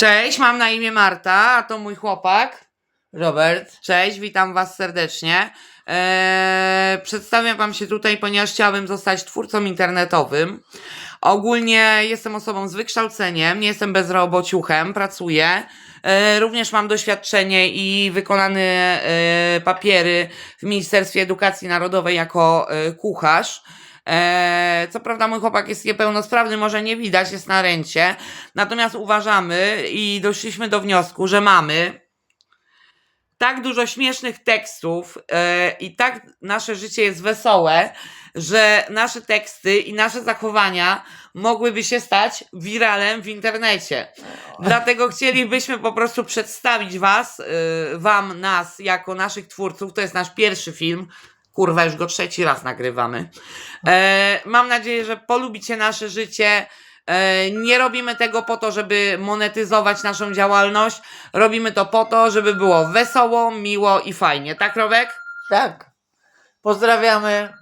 Cześć, mam na imię Marta, a to mój chłopak. Robert. Cześć, witam Was serdecznie. Eee, przedstawiam Wam się tutaj, ponieważ chciałabym zostać twórcą internetowym. Ogólnie jestem osobą z wykształceniem, nie jestem bezrobociuchem, pracuję. E, również mam doświadczenie i wykonane e, papiery w Ministerstwie Edukacji Narodowej jako e, kucharz. E, co prawda mój chłopak jest niepełnosprawny, może nie widać, jest na rencie. Natomiast uważamy i doszliśmy do wniosku, że mamy tak dużo śmiesznych tekstów e, i tak nasze życie jest wesołe, że nasze teksty i nasze zachowania mogłyby się stać wiralem w internecie. Dlatego chcielibyśmy po prostu przedstawić was, y, wam, nas, jako naszych twórców. To jest nasz pierwszy film. Kurwa, już go trzeci raz nagrywamy. E, mam nadzieję, że polubicie nasze życie. E, nie robimy tego po to, żeby monetyzować naszą działalność. Robimy to po to, żeby było wesoło, miło i fajnie. Tak, Robek? Tak. Pozdrawiamy.